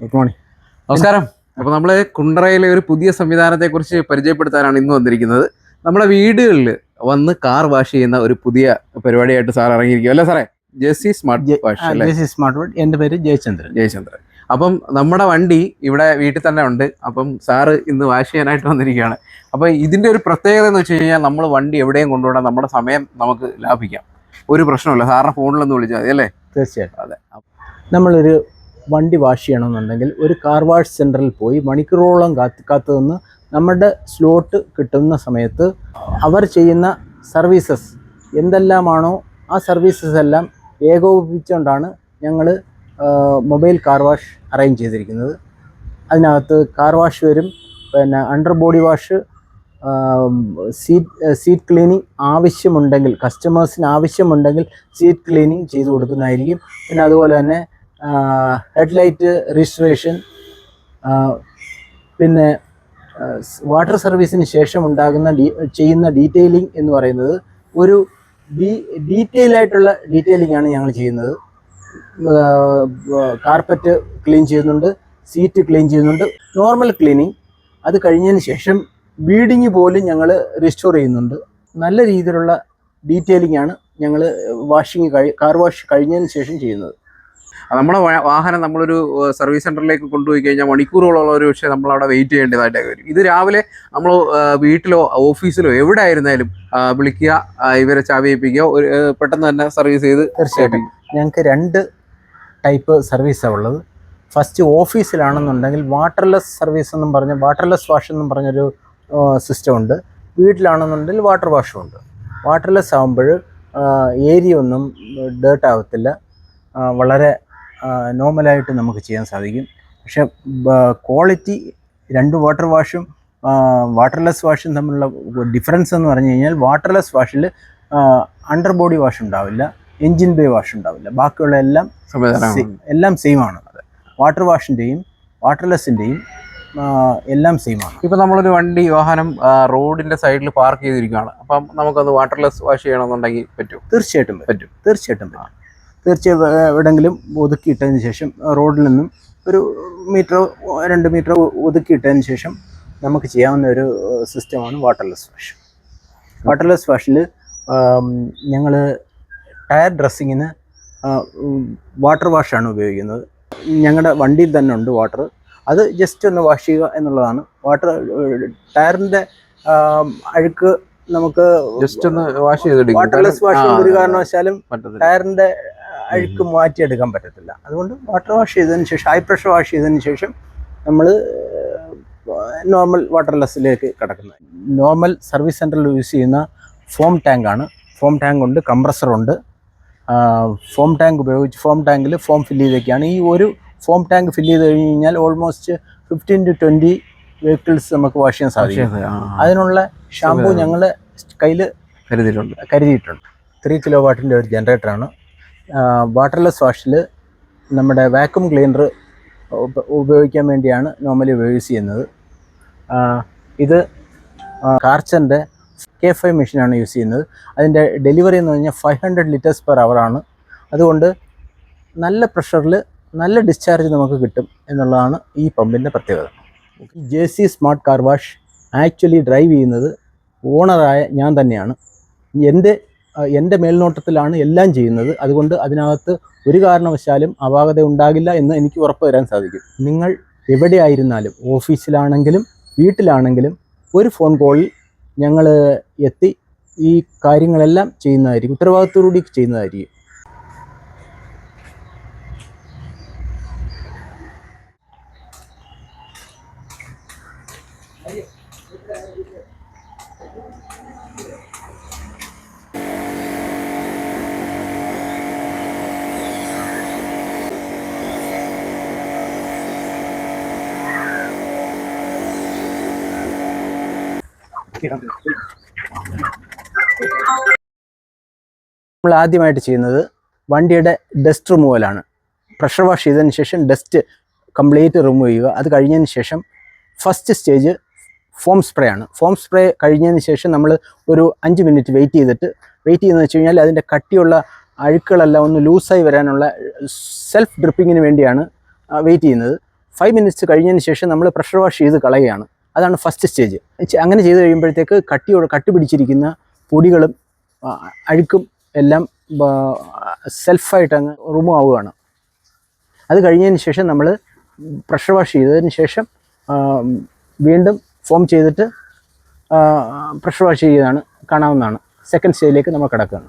Good morning നമസ്കാരം. അപ്പോൾ നമ്മൾ കുണ്ടറയിലെ ഒരു പുതിയ സംവിധാനത്തെക്കുറിച്ച് പരിചയപ്പെടുത്താനാണ് ഇന്ന് വന്നിരിക്കുന്നത്. നമ്മുടെ വീടുകളിൽ വന്ന് കാർ വാഷ് ചെയ്യുന്ന ഒരു പുതിയ പരിപാടിയായിട്ട് സാർ ഇറങ്ങിയിരിക്കും അല്ലേ സാറേ? ജെസ്സി സ്മാർട്ട് വാഷ് അല്ലേ? ജെ സി സ്മാർട്ട് വാഷ് എന്റെ പേര് ജയചന്ദ്രൻ. ജയചന്ദ്രൻ. അപ്പം നമ്മുടെ വണ്ടി ഇവിടെ വീട്ടിൽ തന്നെ ഉണ്ട്. അപ്പം സാറ് ഇന്ന് വാഷ് ചെയ്യാനായിട്ട് വന്നിരിക്കുകയാണ്. അപ്പം ഇതിന്റെ ഒരു പ്രത്യേകത എന്ന് വെച്ച് കഴിഞ്ഞാൽ നമ്മൾ വണ്ടി എവിടെയും കൊണ്ടുപോകണം നമ്മുടെ സമയം നമുക്ക് ലാഭിക്കാം. ഒരു പ്രശ്നമില്ല സാറിന്റെ ഫോണിലൊന്ന് വിളിച്ചാൽ മതി അല്ലേ? തീർച്ചയായിട്ടും. അതെ. നമ്മളൊരു വണ്ടി വാഷ് ചെയ്യണമെന്നുണ്ടെങ്കിൽ ഒരു കാർ വാഷ് സെന്ററിൽ പോയി മണിക്കൂറോളം കാത്ത് നിന്ന് നമ്മുടെ സ്ലോട്ട് കിട്ടുന്ന സമയത്ത് അവർ ചെയ്യുന്ന സർവീസസ് എന്തെല്ലാമാണോ ആ സർവീസസ് എല്ലാം ഏകോപിപ്പിച്ചുകൊണ്ടാണ് ഞങ്ങൾ മൊബൈൽ കാർ വാഷ് അറേഞ്ച് ചെയ്തിരിക്കുന്നത്. അതിനകത്ത് കാർ വാഷ് വരും പിന്നെ under body wash seat seat cleaning ആവശ്യമുണ്ടെങ്കിൽ കസ്റ്റമേഴ്സിന് ആവശ്യമുണ്ടെങ്കിൽ സീറ്റ് ക്ലീനിങ് ചെയ്തു കൊടുക്കുന്നതായിരിക്കും. പിന്നെ അതുപോലെ തന്നെ ഹെഡ്ലൈറ്റ് രജിസ്ട്രേഷൻ പിന്നെ വാട്ടർ സർവീസിന് ശേഷം ഉണ്ടാകുന്ന ചെയ്യുന്ന ഡീറ്റെയിലിംഗ് എന്ന് പറയുന്നത് ഒരു ഡീറ്റെയിൽ ആയിട്ടുള്ള ഡീറ്റെയിലിംഗ് ആണ് ഞങ്ങൾ ചെയ്യുന്നത്. കാർപ്പറ്റ് ക്ലീൻ ചെയ്യുന്നുണ്ട് സീറ്റ് ക്ലീൻ ചെയ്യുന്നുണ്ട് നോർമൽ ക്ലീനിങ്. അത് കഴിഞ്ഞതിന് ശേഷം ബീഡിങ് പോലും ഞങ്ങൾ റിസ്റ്റോർ ചെയ്യുന്നുണ്ട്. നല്ല രീതിയിലുള്ള ഡീറ്റെയിലിംഗ് ആണ് ഞങ്ങൾ വാഷിങ് കഴി കാർ വാഷ് കഴിഞ്ഞതിന് ശേഷം ചെയ്യുന്നത്. നമ്മുടെ വാഹനം നമ്മളൊരു സർവീസ് സെന്ററിലേക്ക് കൊണ്ടുപോയി കഴിഞ്ഞാൽ മണിക്കൂറുകളോളം ഒരു പക്ഷേ നമ്മൾ അവിടെ വെയിറ്റ് ചെയ്യേണ്ടതായിട്ടൊക്കെ വരും. ഇത് രാവിലെ നമ്മൾ വീട്ടിലോ ഓഫീസിലോ എവിടെ ആയിരുന്നാലും വിളിക്കുക ഇവരെ ചാവിയിപ്പിക്കുക ഒരു പെട്ടെന്ന് തന്നെ സർവീസ് ചെയ്ത് തീർച്ചയായിട്ടും. ഞങ്ങൾക്ക് രണ്ട് ടൈപ്പ് സർവീസാണ് ഉള്ളത്. ഫസ്റ്റ് ഓഫീസിലാണെന്നുണ്ടെങ്കിൽ വാട്ടർലെസ് സർവീസ് എന്നും പറഞ്ഞ് വാട്ടർലെസ് വാഷ് എന്നും പറഞ്ഞൊരു സിസ്റ്റം ഉണ്ട്. വീട്ടിലാണെന്നുണ്ടെങ്കിൽ വാട്ടർ വാഷും ഉണ്ട്. വാട്ടർലെസ് ആകുമ്പോൾ ഏരിയ ഒന്നും ഡേർട്ട് ആവത്തില്ല. വളരെ നോർമലായിട്ട് നമുക്ക് ചെയ്യാൻ സാധിക്കും. പക്ഷേ ക്വാളിറ്റി രണ്ട് വാട്ടർ വാഷും വാട്ടർലെസ് വാഷും തമ്മിലുള്ള ഡിഫറൻസ് എന്ന് പറഞ്ഞു കഴിഞ്ഞാൽ വാട്ടർലെസ് വാഷിൽ അണ്ടർ ബോഡി വാഷ് ഉണ്ടാവില്ല എൻജിൻ ബേ വാഷ് ഉണ്ടാവില്ല. ബാക്കിയുള്ള എല്ലാം എല്ലാം സെയിം ആണ് വാട്ടർ വാഷിന്റെയും വാട്ടർലെസ്സിന്റെയും എല്ലാം സെയിം ആണ് ഇപ്പം നമ്മളൊരു വണ്ടി വാഹനം റോഡിന്റെ സൈഡിൽ പാർക്ക് ചെയ്തിരിക്കുകയാണ്. അപ്പം നമുക്കത് വാട്ടർലെസ് വാഷ് ചെയ്യണമെന്നുണ്ടെങ്കിൽ പറ്റും. തീർച്ചയായിട്ടും പറ്റും. പറ്റും. തീർച്ചയായിട്ടും പറ്റും. തീർച്ചയായും എവിടെങ്കിലും ഒതുക്കിയിട്ടതിന് ശേഷം റോഡിൽ നിന്നും ഒരു മീറ്റർ രണ്ട് മീറ്റർ ഒതുക്കിയിട്ടതിന് ശേഷം നമുക്ക് ചെയ്യാവുന്ന ഒരു സിസ്റ്റമാണ് വാട്ടർലെസ് വാഷ്. വാട്ടർലെസ് വാഷിൽ ഞങ്ങൾ ടയർ ഡ്രസ്സിങ്ങിന് വാട്ടർ വാഷാണ് ഉപയോഗിക്കുന്നത്. ഞങ്ങളുടെ വണ്ടിയിൽ തന്നെ ഉണ്ട് വാട്ടർ. അത് ജസ്റ്റ് ഒന്ന് വാഷ് ചെയ്യുക എന്നുള്ളതാണ്. വാട്ടർ ടയറിന്റെ അഴുക്ക് നമുക്ക് ജസ്റ്റ് ഒന്ന് വാഷ് ചെയ്തെടുക്കും. വാട്ടർലെസ് വാഷ് ഒരു കാരണവശാലും ടയറിന്റെ അഴുക്ക് മാറ്റിയെടുക്കാൻ പറ്റത്തില്ല. അതുകൊണ്ട് വാട്ടർ വാഷ് ചെയ്തതിന് ശേഷം ഹൈ പ്രഷർ വാഷ് ചെയ്തതിന് ശേഷം നമ്മൾ നോർമൽ വാട്ടർലെസ്സിലേക്ക് കിടക്കുന്നത്. നോർമൽ സർവീസ് സെന്ററിൽ യൂസ് ചെയ്യുന്ന ഫോം ടാങ്കാണ് ഫോം ടാങ്ക് ഉണ്ട് കംപ്രസറുണ്ട് ഫോം ടാങ്ക് ഉപയോഗിച്ച് ഫോം ടാങ്കിൽ ഫോം ഫില്ല് ചെയ്തൊക്കെയാണ് ഈ ഒരു ഫോം ടാങ്ക് ഫില്ല് ചെയ്ത് കഴിഞ്ഞ് കഴിഞ്ഞാൽ almost fifteen to twenty vehicles നമുക്ക് വാഷ് ചെയ്യാൻ സാധിക്കും. അതിനുള്ള ഷാമ്പു ഞങ്ങൾ കയ്യിൽ കരുതിയിട്ടുണ്ട്. കരുതിയിട്ടുണ്ട്. ത്രീ കിലോ വാട്ടിന്റെ ഒരു ജനറേറ്ററാണ് വാട്ടർലെസ് വാഷിൽ നമ്മുടെ വാക്യൂം ക്ലീനർ ഉപയോഗിക്കാൻ വേണ്ടിയാണ് നോർമലി യൂസ് ചെയ്യുന്നത് ഇത് കാർച്ചന്റെ കെ ഫൈവ് മെഷീനാണ് യൂസ് ചെയ്യുന്നത്. അതിന്റെ ഡെലിവറി എന്ന് പറഞ്ഞാൽ ഫൈവ് ഹൺഡ്രഡ് ലിറ്റേഴ്സ് പെർ അവറാണ് അതുകൊണ്ട് നല്ല പ്രഷറിൽ നല്ല ഡിസ്ചാർജ് നമുക്ക് കിട്ടും എന്നുള്ളതാണ് ഈ പമ്പിന്റെ പ്രത്യേകത. J C smart car wash actually drive ചെയ്യുന്നത് ഓണറായ ഞാൻ തന്നെയാണ്. എന്റെ എന്റെ മേൽനോട്ടത്തിലാണ് എല്ലാം ചെയ്യുന്നത്. അതുകൊണ്ട് അതിനകത്ത് ഒരു കാരണവശാലും അപാകത ഉണ്ടാകില്ല എന്ന് എനിക്ക് ഉറപ്പ് തരാൻ സാധിക്കും. നിങ്ങൾ എവിടെയായിരുന്നാലും ഓഫീസിലാണെങ്കിലും വീട്ടിലാണെങ്കിലും ഒരു ഫോൺ കോളിൽ ഞങ്ങൾ എത്തി ഈ കാര്യങ്ങളെല്ലാം ചെയ്യുന്നതായിരിക്കും. ഉത്തരവാദിത്തോടുകൂടി ചെയ്യുന്നതായിരിക്കും. നമ്മൾ ആദ്യമായിട്ട് ചെയ്യുന്നത് വണ്ടിയുടെ ഡസ്റ്റ് റിമൂവലാണ് പ്രഷർ വാഷ് ചെയ്തതിന് ശേഷം ഡസ്റ്റ് കംപ്ലീറ്റ് റിമൂവ് ചെയ്യുക. അത് കഴിഞ്ഞതിന് ശേഷം ഫസ്റ്റ് സ്റ്റേജ് ഫോം സ്പ്രേ ആണ്. ഫോം സ്പ്രേ കഴിഞ്ഞതിന് ശേഷം നമ്മൾ ഒരു അഞ്ച് മിനിറ്റ് വെയിറ്റ് ചെയ്തിട്ട് വെയിറ്റ് ചെയ്യുന്നത് വെച്ച് കഴിഞ്ഞാൽ അതിന്റെ കട്ടിയുള്ള അഴുക്കുകളെല്ലാം ഒന്ന് ലൂസായി വരാനുള്ള സെൽഫ് ഡ്രിപ്പിങ്ങിന് വേണ്ടിയാണ് വെയിറ്റ് ചെയ്യുന്നത്. ഫൈവ് മിനിറ്റ്സ് കഴിഞ്ഞതിന് ശേഷം നമ്മൾ പ്രഷർ വാഷ് ചെയ്ത് കളയുകയാണ്. അതാണ് ഫസ്റ്റ് സ്റ്റേജ് അങ്ങനെ ചെയ്ത് കഴിയുമ്പോഴത്തേക്ക് കട്ടിയോട് കട്ടി പിടിച്ചിരിക്കുന്ന പൊടികളും അഴുക്കും എല്ലാം സെൽഫായിട്ട് അങ്ങ് റിമൂവ് ആവുകയാണ്. അത് കഴിഞ്ഞതിന് ശേഷം നമ്മൾ പ്രഷർ വാഷ് ചെയ്തതിന് ശേഷം വീണ്ടും ഫോം ചെയ്തിട്ട് പ്രഷർ വാഷ് ചെയ്താണ് കാണാവുന്നതാണ്. സെക്കൻഡ് സ്റ്റേജിലേക്ക് നമ്മൾ കിടക്കുകയാണ്.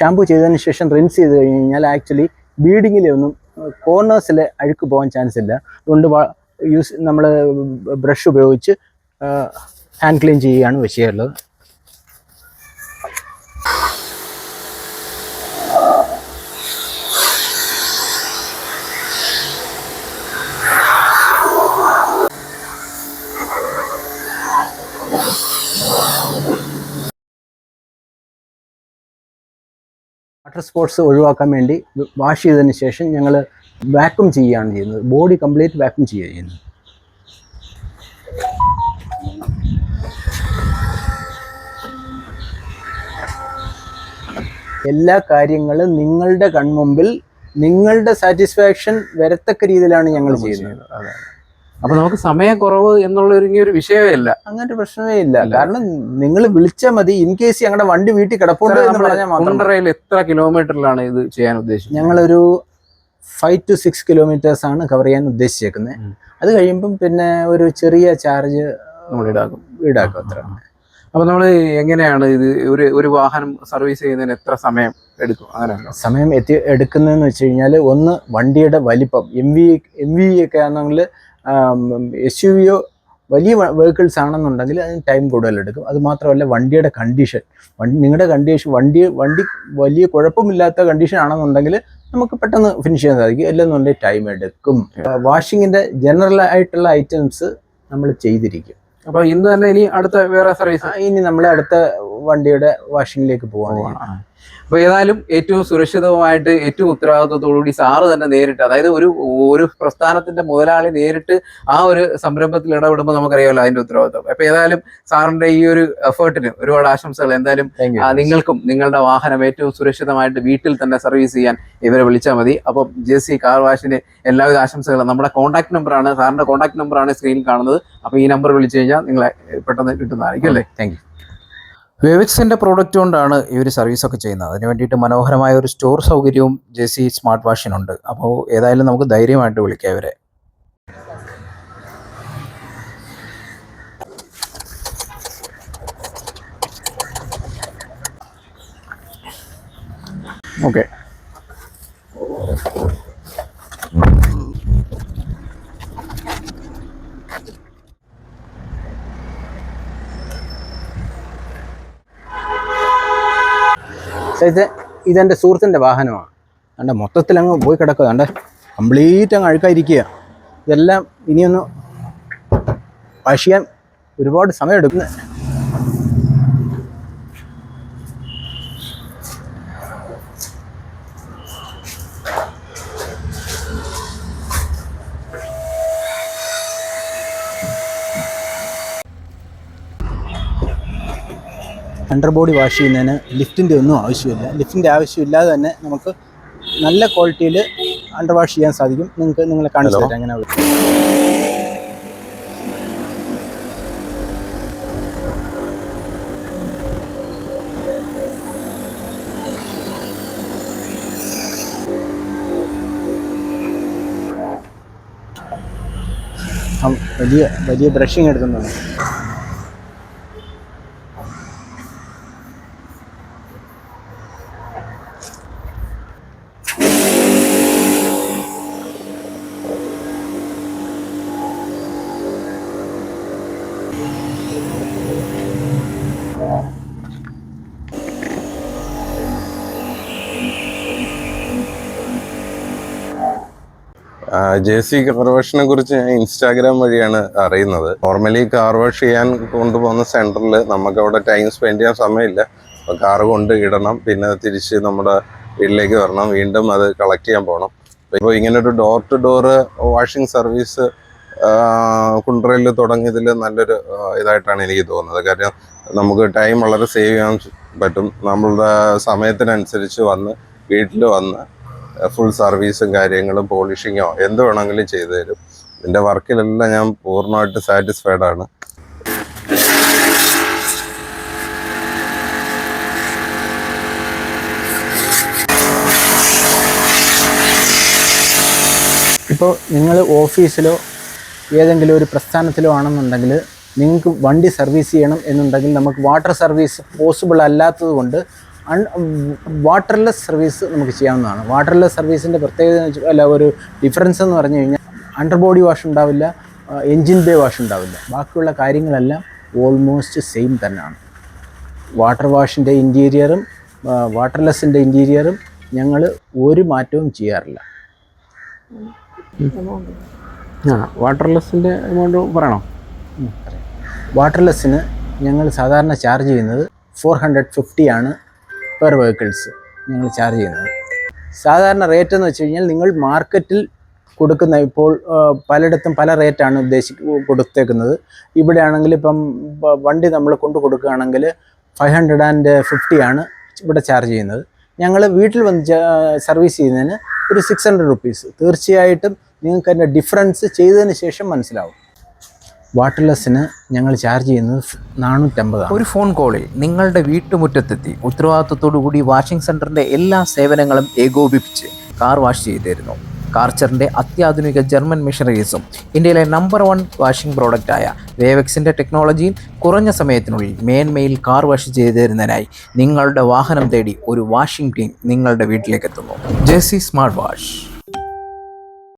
ഷാമ്പു ചെയ്തതിന് ശേഷം റിൻസ് ചെയ്ത് കഴിഞ്ഞ് കഴിഞ്ഞാൽ ആക്ച്വലി ബീഡിങ്ങിലെ ഒന്നും കോർണേഴ്സിൽ അഴുക്ക് പോകാൻ ചാൻസ് ഇല്ല. അതുകൊണ്ട് യൂസ് നമ്മൾ ബ്രഷ് ഉപയോഗിച്ച് ഹാൻഡ് ക്ലീൻ ചെയ്യുകയാണ് ചെയ്യാറുള്ളത് വാട്ടർ സ്പോർട്സ് ഒഴിവാക്കാൻ വേണ്ടി വാഷ് ചെയ്തതിന് ശേഷം ഞങ്ങൾ വാക്വം ചെയ്യുകയാണ് ചെയ്യുന്നത്. ബോഡി കംപ്ലീറ്റ് വാക്വം ചെയ്യുക ചെയ്യുന്നത്. എല്ലാ കാര്യങ്ങളും നിങ്ങളുടെ കൺമുമ്പിൽ നിങ്ങളുടെ സാറ്റിസ്ഫാക്ഷൻ വരത്തക്ക രീതിയിലാണ് ഞങ്ങൾ ചെയ്യുന്നത്. അപ്പൊ നമുക്ക് സമയക്കുറവ് എന്നുള്ള ഒരു വിഷയമേ ഇല്ല. അങ്ങനൊരു പ്രശ്നമേ ഇല്ല. കാരണം നിങ്ങൾ വിളിച്ചാൽ മതി. ഇൻ കേസ് ഞങ്ങളുടെ വണ്ടി വീട്ടിൽ കിടപ്പുണ്ട് എന്ന് പറഞ്ഞാൽ. കുണ്ടറയിൽ എത്ര കിലോമീറ്ററിലാണ് ഇത് ചെയ്യാൻ ഉദ്ദേശിച്ചത്? ഞങ്ങളൊരു ഫൈവ് ടു സിക്സ് കിലോമീറ്റേഴ്സ് ആണ് കവർ ചെയ്യാൻ ഉദ്ദേശിച്ചേക്കുന്നത്. അത് കഴിയുമ്പം പിന്നെ ഒരു ചെറിയ ചാർജ് നമ്മൾ ഈടാക്കും. ഈടാക്കും അത്ര. അപ്പൊ നമ്മൾ എങ്ങനെയാണ് ഇത് ഒരു ഒരു വാഹനം സർവീസ് ചെയ്യുന്നതിന് എത്ര സമയം എടുക്കും? അങ്ങനെ സമയം എത്തി എടുക്കുന്നതെന്ന് വെച്ച് കഴിഞ്ഞാൽ ഒന്ന് വണ്ടിയുടെ വലിപ്പം എം വി എം വി ഒക്കെ ആണെങ്കിൽ എസ് യു വിയോ വലിയ വെഹിക്കിൾസ് ആണെന്നുണ്ടെങ്കിൽ അതിന് ടൈം കൂടുതലെടുക്കും അത് മാത്രമല്ല വണ്ടിയുടെ കണ്ടീഷൻ വണ്ടി നിങ്ങളുടെ കണ്ടീഷൻ വണ്ടി വണ്ടി വലിയ കുഴപ്പമില്ലാത്ത കണ്ടീഷൻ ആണെന്നുണ്ടെങ്കിൽ നമുക്ക് പെട്ടെന്ന് ഫിനിഷ് ചെയ്യാൻ സാധിക്കും. അല്ലെന്നുണ്ടെങ്കിൽ ടൈം എടുക്കും. വാഷിങ്ങിന്റെ ജനറൽ ആയിട്ടുള്ള ഐറ്റംസ് നമ്മൾ ചെയ്തിരിക്കും. അപ്പോൾ ഇന്ന് തന്നെ ഇനി അടുത്ത വേറെ സർവീസ് ഇനി നമ്മൾ അടുത്ത വണ്ടിയുടെ വാഷിങ്ങിലേക്ക് പോവാണ് അപ്പൊ ഏതായാലും ഏറ്റവും സുരക്ഷിതമായിട്ട് ഏറ്റവും ഉത്തരവാദിത്വത്തോടുകൂടി സാറ് തന്നെ നേരിട്ട് അതായത് ഒരു ഒരു പ്രസ്ഥാനത്തിന്റെ മുതലാളി നേരിട്ട് ആ ഒരു സംരംഭത്തിൽ ഇടപെടുമ്പോൾ നമുക്കറിയാമല്ലോ അതിന്റെ ഉത്തരവാദിത്വം. അപ്പൊ ഏതായാലും സാറിന്റെ ഈ ഒരു എഫേർട്ടിന് ഒരുപാട് ആശംസകൾ. എന്തായാലും നിങ്ങൾക്കും നിങ്ങളുടെ വാഹനം ഏറ്റവും സുരക്ഷിതമായിട്ട് വീട്ടിൽ തന്നെ സർവീസ് ചെയ്യാൻ ഇവരെ വിളിച്ചാൽ മതി. അപ്പം ജെ സി കാർ വാഷിന് എല്ലാവിധ ആശംസകളും. നമ്മുടെ കോൺടാക്ട് നമ്പറാണ് സാറിന്റെ കോൺടാക്ട് നമ്പറാണ് സ്ക്രീനിൽ കാണുന്നത്. അപ്പോൾ ഈ നമ്പർ വിളിച്ചു കഴിഞ്ഞാൽ നിങ്ങളെ പെട്ടെന്ന് കിട്ടുന്നതായിരിക്കും അല്ലേ? താങ്ക് യു വേവിക്സിന്റെ പ്രോഡക്റ്റ് കൊണ്ടാണ് ഇവർ സർവീസ് ഒക്കെ ചെയ്യുന്നത്. അതിന് വേണ്ടിയിട്ട് മനോഹരമായ ഒരു സ്റ്റോർ സൗകര്യവും ജെ സി സ്മാർട്ട് വാഷിനുണ്ട് അപ്പോൾ ഏതായാലും നമുക്ക് ധൈര്യമായിട്ട് വിളിക്കാം ഇവരെ. ഓക്കെ ഇത് ഇതെന്റെ സുഹൃത്തിന്റെ വാഹനമാണ്. കണ്ട മൊത്തത്തിൽ അങ്ങ് പോയി കിടക്കുക. കണ്ട കംപ്ലീറ്റ് അങ്ങ് അഴുക്കായിരിക്കുക. ഇതെല്ലാം ഇനിയൊന്ന് ചെയ്യാൻ ഒരുപാട് സമയം എടുക്കുന്നു അണ്ടർ ബോഡി വാഷ് ചെയ്യുന്നതിന് ലിഫ്റ്റിന്റെ ഒന്നും ആവശ്യമില്ല. ലിഫ്റ്റിന്റെ ആവശ്യമില്ലാതെ തന്നെ നമുക്ക് നല്ല ക്വാളിറ്റിയിൽ അണ്ടർ വാഷ് ചെയ്യാൻ സാധിക്കും. നിങ്ങൾക്ക് നിങ്ങളെ കാണിച്ചു തരാം. എങ്ങനെ ആ, വലിയ വലിയ ബ്രഷിങ് എടുക്കുന്നുണ്ട്. ജെ സി കാർ വാഷിനെ കുറിച്ച് ഞാൻ ഇൻസ്റ്റാഗ്രാം വഴിയാണ് അറിയുന്നത്. നോർമലി കാർ വാഷ് ചെയ്യാൻ കൊണ്ടുപോകുന്ന സെന്ററിൽ നമുക്ക് അവിടെ ടൈം സ്പെൻഡ് ചെയ്യാൻ സമയമില്ല. അപ്പോൾ കാർ കൊണ്ട് ഇടണം പിന്നെ തിരിച്ച് നമ്മുടെ വീട്ടിലേക്ക് വരണം വീണ്ടും അത് കളക്ട് ചെയ്യാൻ പോകണം. ഇപ്പോൾ ഒരു door to door washing service കുണ്ട്രയിൽ തുടങ്ങിയതിൽ നല്ലൊരു ഇതായിട്ടാണ് എനിക്ക് തോന്നുന്നത്. കാരണം നമുക്ക് ടൈം വളരെ സേവ് ചെയ്യാൻ പറ്റും. നമ്മളുടെ സമയത്തിനനുസരിച്ച് വന്ന് വീട്ടിൽ വന്ന് ഫുൾ സർവീസും കാര്യങ്ങളും പോളിഷിങ്ങോ എന്ത് വേണമെങ്കിലും ചെയ്തു തരും. ഇതിന്റെ വർക്കിലെല്ലാം ഞാൻ പൂർണമായിട്ട് സാറ്റിസ്ഫൈഡ് ആണ്. ഇപ്പോൾ നിങ്ങൾ ഓഫീസിലോ ഏതെങ്കിലും ഒരു പ്രസ്ഥാനത്തിലോ ആണെന്നുണ്ടെങ്കിൽ നിങ്ങൾക്ക് വണ്ടി സർവീസ് ചെയ്യണം എന്നുണ്ടെങ്കിൽ നമുക്ക് വാട്ടർ സർവീസ് പോസിബിൾ അല്ലാത്തത് കൊണ്ട് വാട്ടർലെസ് സർവീസ് നമുക്ക് ചെയ്യാവുന്നതാണ്. വാട്ടർലെസ് സർവീസിന്റെ പ്രത്യേകത എന്ന് വെച്ചാൽ അല്ല ഒരു ഡിഫറൻസ് എന്ന് പറഞ്ഞു കഴിഞ്ഞാൽ അണ്ടർ ബോഡി വാഷ് ഉണ്ടാവില്ല എൻജിൻ ബേ വാഷ് ഉണ്ടാവില്ല. ബാക്കിയുള്ള കാര്യങ്ങളെല്ലാം ഓൾമോസ്റ്റ് സെയിം തന്നെയാണ്. വാട്ടർ വാഷിന്റെ ഇന്റീരിയറും വാട്ടർലെസ്സിന്റെ ഇന്റീരിയറും ഞങ്ങൾ ഒരു മാറ്റവും ചെയ്യാറില്ല. ആ വാട്ടർലെസ്സിന്റെ എമൗണ്ട് പറയണോ? വാട്ടർലെസ്സിന് ഞങ്ങൾ സാധാരണ ചാർജ് ചെയ്യുന്നത് ഫോർ ഹൺഡ്രഡ് ഫിഫ്റ്റി ആണ്. പെർ വെഹിക്കിൾസ് ഞങ്ങൾ ചാർജ് ചെയ്യുന്നത്. സാധാരണ റേറ്റ് എന്ന് വെച്ച് കഴിഞ്ഞാൽ നിങ്ങൾ മാർക്കറ്റിൽ കൊടുക്കുന്ന ഇപ്പോൾ പലയിടത്തും പല റേറ്റാണ് ഉദ്ദേശി കൊടുത്തേക്കുന്നത്. ഇവിടെ ആണെങ്കിൽ ഇപ്പം വണ്ടി നമ്മൾ കൊണ്ട് കൊടുക്കുകയാണെങ്കിൽ ഫൈവ് ഹൺഡ്രഡ് ആൻഡ് ഫിഫ്റ്റി ആണ് ഇവിടെ ചാർജ് ചെയ്യുന്നത്. ഞങ്ങൾ വീട്ടിൽ വന്ന് സർവീസ് ചെയ്യുന്നതിന് ഒരു സിക്സ് ഹൺഡ്രഡ് റുപ്പീസ് തീർച്ചയായിട്ടും നിങ്ങൾക്ക് അതിന്റെ ഡിഫറൻസ് ചെയ്തതിന് ശേഷം മനസ്സിലാവും. വാട്ടർലെസ്സിന് ഞങ്ങൾ ചാർജ് ചെയ്യുന്നത് നാനൂറ്റമ്പതാണ്. ഒരു ഫോൺ കോളിൽ നിങ്ങളുടെ വീട്ടുമുറ്റത്തെത്തി കൂടി വാഷിംഗ് സെന്ററിന്റെ എല്ലാ സേവനങ്ങളും ഏകോപിപ്പിച്ച് കാർ വാഷ് ചെയ്തു കാർച്ചറിന്റെ അത്യാധുനിക ജർമ്മൻ മെഷീനറീസും ഇന്ത്യയിലെ നമ്പർ വൺ വാഷിംഗ് പ്രോഡക്റ്റായ വേവെക്സിന്റെ ടെക്നോളജിയും കുറഞ്ഞ സമയത്തിനുള്ളിൽ മേന്മയിൽ കാർ വാഷ് ചെയ്തു തരുന്നതിനായി നിങ്ങളുടെ വാഹനം തേടി ഒരു വാഷിംഗ് ടീം നിങ്ങളുടെ വീട്ടിലേക്ക് എത്തുന്നു ജെസി സ്മാർട്ട് വാഷ്.